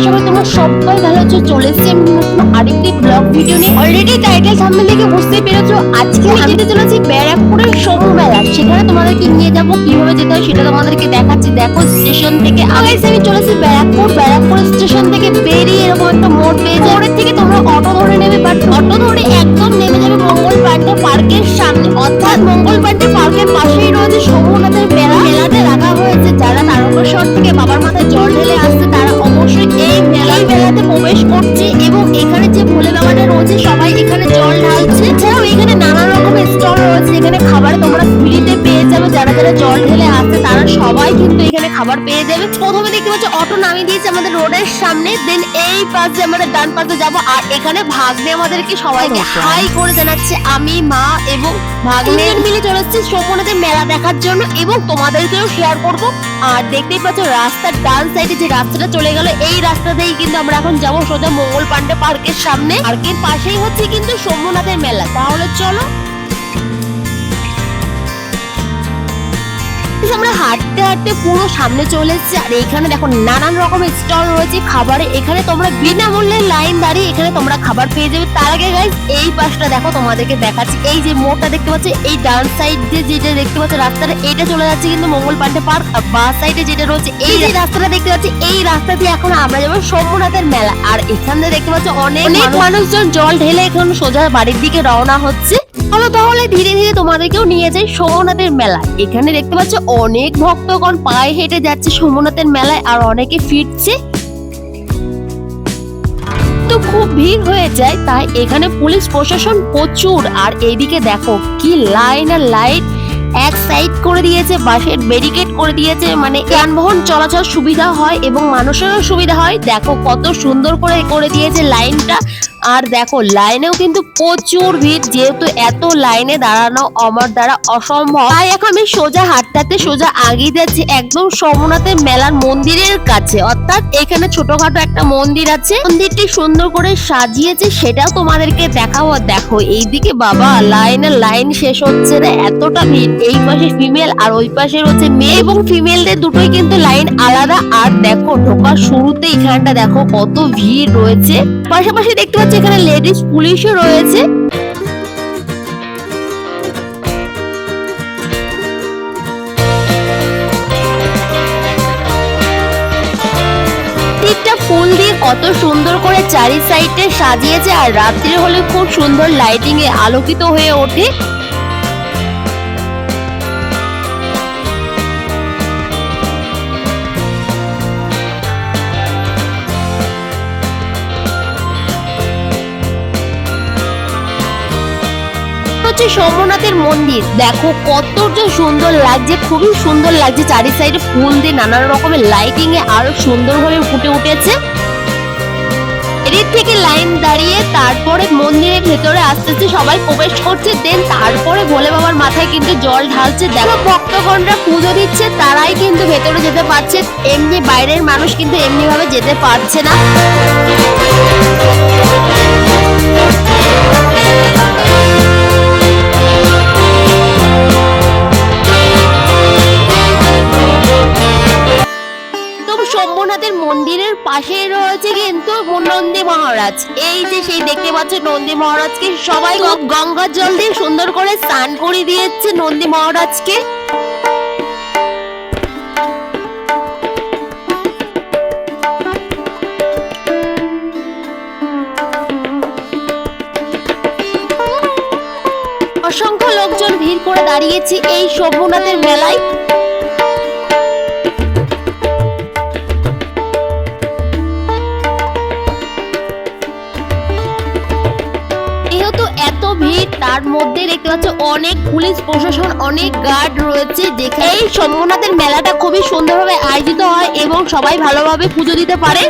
আশা করি তোমরা সবাই ভালো আছো চলে এসেছি আরেকটি ব্লগ ভিডিও নিয়ে। অলরেডি টাইটেল সামনে থেকে বুঝতেই পেরেছ আজকে আমি যেতে চলেছি ব্যারাকপুরের সমু মেলা সেখানে তোমাদেরকে নিয়ে যাব কীভাবে যেতে হয় সেটা তোমাদেরকে দেখাচ্ছি। দেখো স্টেশন থেকে আগে আমি চলেছি ব্যারাকপুর। ব্যারাকপুর স্টেশন থেকে বেরিয়ে এরকম একটা মোড় পেয়ে যাবে মোড়ের থেকে তোমরা অটো ধরে নেবে বাট অটো ধরে একদম নেমে যাবে মঙ্গল পান্ডে পার্কের সামনে। অর্থাৎ মঙ্গল পান্ডে পার্কের পাশেই আমাদের রোডের সামনে দেন এই পাশে আমাদের ডান পাশে যাব। আর এখানে ভাগ্নে আমাদেরকে সবাইকে হাই করে জানাচ্ছে আমি মা এবং ভাগ্নে। মিলে চলে সোমনাথের মেলা দেখার জন্য এবং তোমাদেরকেও শেয়ার করব। আর দেখতেই পাচ্ছ রাস্তার ডান সাইডে যে রাস্তাটা চলে গেল এই রাস্তা দিয়েই কিন্তু আমরা এখন যাব সোজা মঙ্গল পান্ডে পার্কের সামনে। পার্কের পাশেই হচ্ছে কিন্তু সোমনাথের মেলা। তাহলে চলো। আমরা হাঁটতে হাঁটতে পুরো সামনে চলে এসেছি আর এখানে দেখো নানান রকমের স্টল রয়েছে খাবারে এখানে তোমরা বিনামূল্যে লাইন দাঁড়িয়ে এখানে তোমরা খাবার পেয়ে যাবে। তার আগে গাইজ এই পাশটা দেখো তোমাদেরকে দেখাচ্ছি। এই যে মোড়টা দেখতে পাচ্ছ এই ডান সাইড দিয়ে যেটা দেখতে পাচ্ছ রাস্তাটা এটা চলে যাচ্ছে কিন্তু মঙ্গল পান্ডে পার্ক আর বা সাইডে যেটা রয়েছে এই যে রাস্তাটা দেখতে পাচ্ছি এই রাস্তা দিয়ে এখন আমরা যাব সোমনাথের মেলা। আর এখানে দেখতে পাচ্ছ অনেক অনেক মানুষজন জল ঢেলে এখন সোজা বাড়ির দিকে রওনা হচ্ছে। চলো তাহলে ধীরে ধীরে তোমাদেরকেও নিয়ে যাই সোমনাথের মেলা এখানে দেখতে পাচ্ছ অনেক ভক্তগণ পায়ে হেঁটে যাচ্ছে সোমনাথের মেলায় আর অনেকে ফিরছে। তো খুব ভিড় হয়ে যায়, তাই এখানে পুলিশ প্রশাসন প্রচুর। আর এইদিকে দেখো কি লাইন আর লাইট এক সাইড করে দিয়েছে বাসের ব্যারিকেড করে দিয়েছে। মানে যানবাহন চলাচল সুবিধা হয় এবং মানুষেরও সুবিধা হয়। দেখো কত সুন্দর করে করে দিয়েছে লাইনটা। আর দেখো, লাইনেও কিন্তু প্রচুর ভিড়, যেহেতু এত লাইনে দাঁড়ানো আমার দ্বারা অসম্ভব। তাই এখন আমি সোজা হাঁটতে সোজা আগিয়ে যাচ্ছি একদম সোমনাথের মেলার মন্দিরের কাছে। অর্থাৎ এখানে ছোটখাটো একটা মন্দির আছে। মন্দিরটি সুন্দর করে সাজিয়েছে, সেটাও তোমাদেরকে দেখাবো। দেখো, এইদিকে বাবা, লাইন লাইন শেষ হচ্ছে না, এতটা ভিড়। এই পাশে ফিমেল আর ওই পাশে হচ্ছে মেয়ে এবং ফিমেলদের দুটোই কিন্তু লাইন আলাদা। আর দেখো, ঢোকার শুরুতে এখানটা দেখো, কত ভিড় রয়েছে। পাশাপাশি দেখতে এখানে লেডিস পুলিশও রয়েছে। ফুল দিয়ে কত সুন্দর করে চারি সাইডে সাজিয়েছে, আর রাত্রি হলে খুব সুন্দর লাইটিং এ আলোকিত হয়ে ওঠে। হচ্ছে সোমনাথের মন্দির। দেখো কতটা সুন্দর লাগছে, খুবই সুন্দর লাগছে চারি সাইডে ফুল দিয়ে নানান রকমের লাইটিং এ আরও সুন্দরভাবে ফুটে উঠেছে। এর থেকে লাইন দাঁড়িয়ে তারপরে মন্দিরের ভেতরে আস্তে আস্তে সবাই প্রবেশ করছে দেন তারপরে ভোলে বাবার মাথায় কিন্তু জল ঢালছে। দেখো ভক্তগণরা পুজো দিচ্ছে, তারাই কিন্তু ভেতরে যেতে পারছে, এমনি বাইরের মানুষ কিন্তু এমনি ভাবে যেতে পারছে না। মন্দিরের পাশে রয়েছে কিন্তু নন্দী মহারাজ। এই যে সেই দেখতে পাচ্ছ নন্দী মহারাজকে, সবাই গঙ্গার জল দিয়ে সুন্দর করে স্নান করে দিয়েছে নন্দী মহারাজকে। অসংখ্য লোকজন ভিড় করে দাঁড়িয়েছে এই শম্ভুনাথের মেলায়। ভিড় তার মধ্যে দেখতে অনেক পুলিশ প্রশাসন, অনেক গার্ড রয়েছে। এই মেলাটা খুবই সুন্দরভাবে আয়োজিত হয় এবং সবাই ভালোভাবে পুজো দিতে পারে।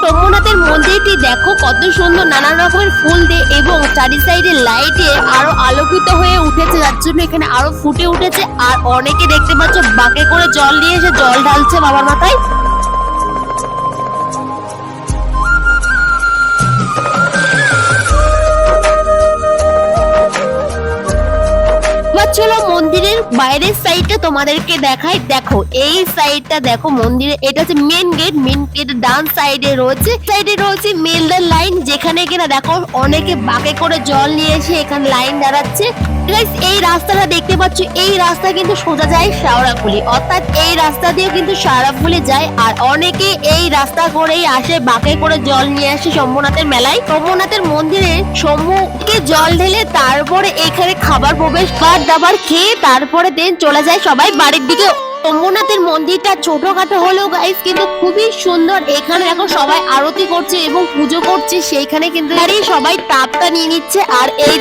সোমনাথের মন্দিরটি দেখো, কত সুন্দর নানান রকমের ফুল দিয়ে এবং চারি সাইডে লাইটে আরও আলোকিত হয়ে উঠেছে। যার জন্য এখানে আরও ফুটে উঠেছে। আর অনেকে দেখতে পাচ্ছ বাকে করে জল নিয়ে এসে জল ঢালছে বাবার মাথায়। চলো মন্দিরের বাইরের সাইডটা তোমাদেরকে দেখাই। দেখো, এই সাইডটা দেখো মন্দিরে, এটা হচ্ছে মেন গেট মেন গেট ডান সাইডে রয়েছে। সাইডে রয়েছে মেলদার লাইন যেখানে কিনা দেখো অনেকে বাকে করে জল নিয়ে এসে এখানে লাইন দাঁড়াচ্ছে। Guys, এই রাস্তাটা দেখতে পাচ্ছ এই রাস্তা কিন্তু সোজা যায় শাওড়াফুলি অর্থাৎ এই রাস্তা দিয়ে কিন্তু শাওড়াফুলি যায় আর অনেকে এই রাস্তা করেই আসে বাকে করে জল নিয়ে আসে শম্ভুনাথের মেলায়। শম্ভুনাথের মন্দিরে শম্ভুকে জল ঢেলে তারপরে এখানে খাবার প্রবেশ খাবার দাবার খেয়ে তারপরে দেন চলে যায় সবাই বাড়ির দিকে। শম্ভুনাথের মন্দিরটা ছোটখাটো হলেও গাইস কিন্তু খুবই সুন্দর। এখানে এখন সবাই আরতি করছে এবং পুজো করছে সেইখানে কিন্তু সবাই তাপটা নিয়ে নিচ্ছে আর এই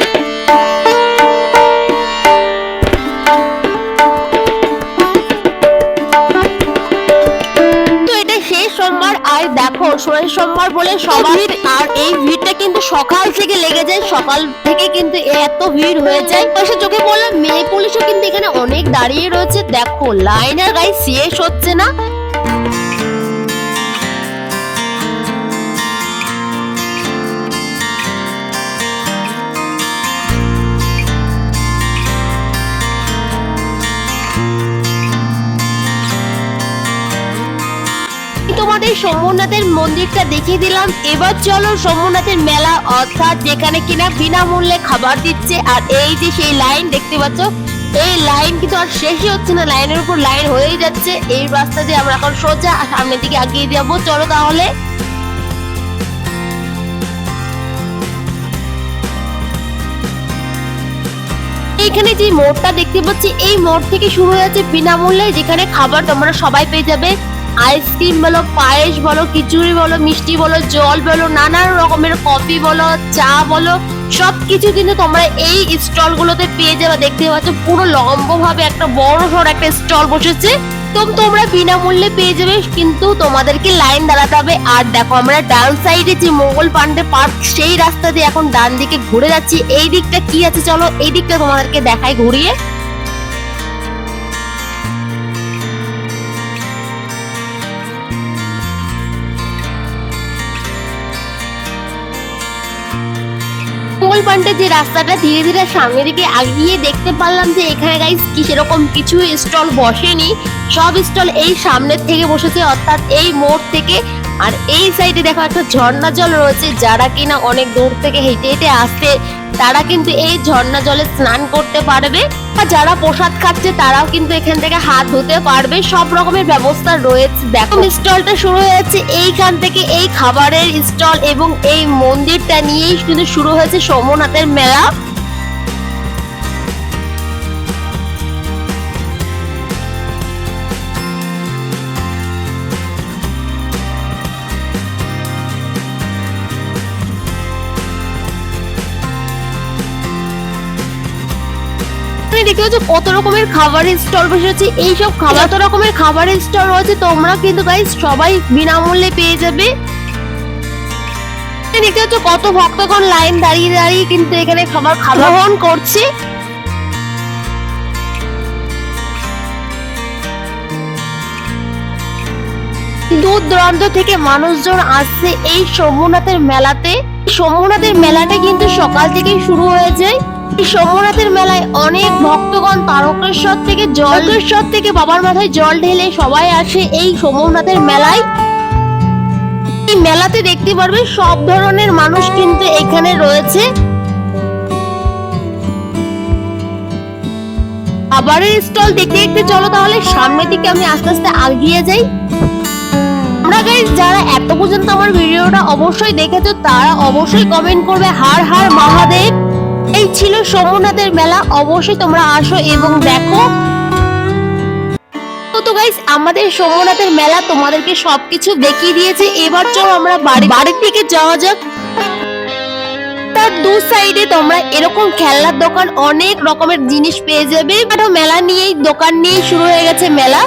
দেখো সম্মার সোমবার বলে সবার আর এই ভিড়টা কিন্তু সকাল থেকে লেগে যায় সকাল থেকে কিন্তু এত ভিড় হয়ে যায়। পাশে চোখে বললাম মেয়ে পুলিশও কিন্তু এখানে অনেক দাঁড়িয়ে রয়েছে। দেখো লাইন আর গাই শেষ হচ্ছে না। তোমাদের সোমনাথের মন্দিরটা দেখিয়ে দিলাম। এবার চলো সোমনাথের মেলা, অর্থাৎ যেখানে কিনা বিনামূল্যে খাবার দিচ্ছে। আর এই যে সেই লাইন দেখতে পাচ্ছ, এই লাইন কিন্তু আর শেষই হচ্ছে না, লাইনের উপর লাইন হয়েই যাচ্ছে। এই রাস্তা দিয়ে আমরা এখন সোজা সামনের দিকে এগিয়ে যাব। চলো তাহলে। এইখানে যে মোড়টা দেখতে পাচ্ছি, এই মোড় থেকে শুরু হয়েছে বিনামূল্যে, যেখানে খাবার তোমরা সবাই পেয়ে যাবে। আইসক্রিম বলো, পায়েস বলো, খিচুড়ি বলো, মিষ্টি বলো, জল বলো, নানান রকমের কফি বলো, চা বলো, সবকিছু কিন্তু তোমরা এই স্টল গুলোতে পেয়ে যাবে। দেখতে পাচ্ছ, পুরো লম্ব ভাবে একটা বড় সড় একটা স্টল বসেছে। তো তোমরা বিনামূল্যে পেয়ে যাবে, কিন্তু তোমাদেরকে লাইন দাঁড়াতে হবে। আর দেখো, আমরা ডান সাইডে যে মোগল পান্ডে পার্ক, সেই রাস্তা দিয়ে এখন ডান দিকে ঘুরে যাচ্ছি। এই দিকটা কি আছে, চলো এই দিকটা তোমাদেরকে দেখাই ঘুরিয়ে। মোগল যে রাস্তাটা ধীরে ধীরে সামনে দিকে আগিয়ে দেখতে পারলাম যে এখানে গাইস কি সেরকম কিছু স্টল বসেনি। সব স্টল এই সামনের থেকে বসেছে, অর্থাৎ এই মোড় থেকে আর এই সাইডে দেখো একটা ঝর্ণা জল রয়েছে, যারা কিনা অনেক দূর থেকে হেঁটে হেঁটে আসছে তারা কিন্তু এই ঝর্ণা জলে স্নান করতে পারবে। আর যারা প্রসাদ খাচ্ছে, তারাও কিন্তু এখান থেকে হাত ধুতে পারবে। সব রকমের ব্যবস্থা রয়েছে। দেখো, স্টলটা শুরু হয়েছে এইখান থেকে এই খাবারের স্টল এবং এই মন্দিরটা নিয়েই কিন্তু শুরু হয়েছে সোমনাথের মেলা। এখানে কত রকমের খাবারের স্টল বসেছে এইসব খাবার কত রকমের খাবারের স্টল রয়েছে, তোমরা কিন্তু গাইস সবাই বিনামূল্যে পেয়ে যাবে। দেখতে পাচ্ছ কত ভক্তগণ লাইন দাঁড়িয়ে দাঁড়িয়ে কিন্তু এখানে খাবার গ্রহণ করছে। দূর দূরান্ত থেকে মানুষজন আসছে এই সোমনাথের মেলাতে। সোমনাথের মেলাটা কিন্তু সকাল থেকেই শুরু হয়ে যায়। এই সোমনাথের মেলায় অনেক ভক্তগণ তারকেশ্বর থেকে জলেশ্বর থেকে বাবার মাথায় জল ঢেলে সবাই আসে এই সোমনাথের মেলায়। এই মেলাতে দেখতে পারবে সব ধরনের মানুষ কিন্তু এখানে রয়েছে। খাবারের স্টল দেখতে দেখতে চলো তাহলে, সামনের দিকে আমি আস্তে আস্তে আগিয়ে যাই। তোমরা গাইস যারা এত পর্যন্ত আমার ভিডিওটা অবশ্যই দেখেছ, তারা অবশ্যই কমেন্ট করবে, হার হার মহাদেব। এই ছিল সোমনাথের মেলা। অবশ্যই তোমরা আসো এবং দেখো। তো গাইস আমাদের সোমনাথের মেলা তোমাদেরকে সবকিছু দেখিয়ে দিয়েছে। এবার চলো আমরা বাড়ি বাড়ির দিকে যাওয়া যাক। তার দু সাইডে তোমরা এরকম খেলনার দোকান অনেক রকমের জিনিস পেয়ে যাবে। মেলা নিয়েই দোকান নিয়েই শুরু হয়ে গেছে মেলা।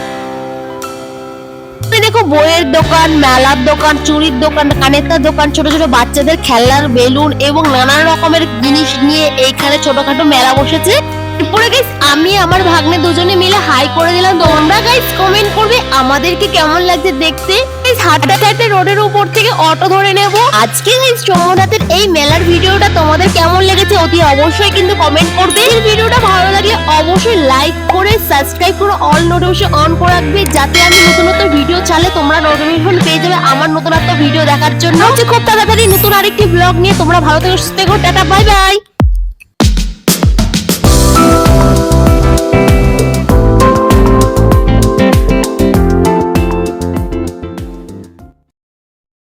দেখো বইয়ের দোকান, মেলার দোকান, চুরির দোকান কানেরটার দোকান, ছোট ছোট বাচ্চাদের খেলনার বেলুন এবং নানান রকমের জিনিস নিয়ে এইখানে ছোটখাটো মেলা বসেছে। এরপরে গাইস আমি আমার ভাগ্নে দুজনে মিলে হাই করে দিলাম। তোমরা গাইস কমেন্ট করবে আমাদেরকে কেমন লাগছে দেখতে। হাঁটতে হাঁটতে রোডের উপর থেকে অটো ধরে নেব। আজকে গাইস সোমনাথের এই মেলার ভিডিওটা তোমাদের কেমন লেগেছে অতি অবশ্যই কিন্তু কমেন্ট করবে। এই ভিডিওটা ভালো লাগলে অবশ্যই লাইক করে সাবস্ক্রাইব করে অল নোটিফিকেশন অন করে রাখবে। যাতে আমি নতুন নতুন ভিডিও চালে তোমরা নোটিফিকেশন পেয়ে যাবে আমার নতুন একটা ভিডিও দেখার জন্য। হচ্ছে খুব তাড়াতাড়ি নতুন আরেকটি ব্লগ নিয়ে তোমরা ভালো থেকে, সুস্থ থেকো, টাটা বাই বাই